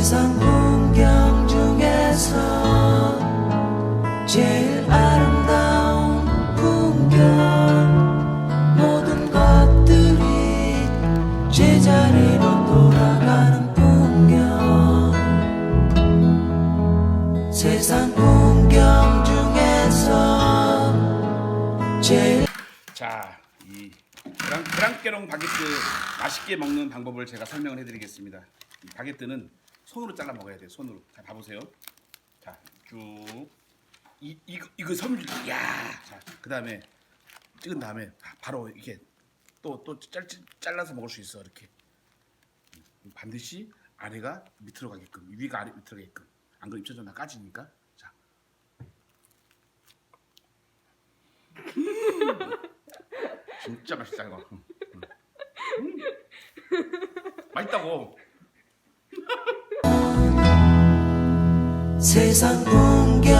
세상 풍경 중에서 제일 아름다운 풍경 모든 것들이 제자리로 돌아가는 풍경 세상 풍경 중에서 제일 자, 이 브랑, 브랑케롱 바게트 맛있게 먹는 방법을 제가 설명을 해드리겠습니다. 이 바게트는 손으로 잘라 먹어야 돼요. 손으로. 자, 봐보세요. 자, 쭉. 이 이거 이거 섬유. 야, 자, 그다음에 찍은 다음에 바- 바로 이게 또 또 잘라서 먹을 수 있어 이렇게. 음, 반드시 아래가 밑으로 가게끔, 위가 아래 밑으로 가게끔. 안 그러면 입천전 다 까지니까. 자. 진짜 맛있다 이거. 음. 음. 맛있다고. 세상 풍경